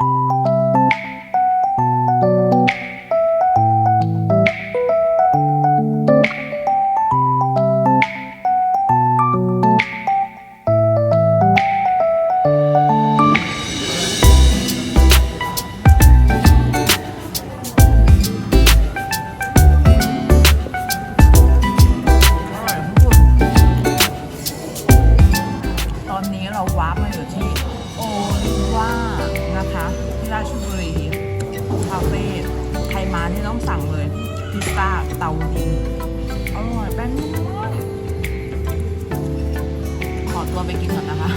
ตอนนี้เราวาร์ปมาอยู่ที่ โอลิว่า ราชบุรีคาเฟ่ใครมาที่ต้องสั่งเลยพิซซ่าเตาดินอร่อยแป้งนุ่มมากขอตัวไปกินก่อนนะคะ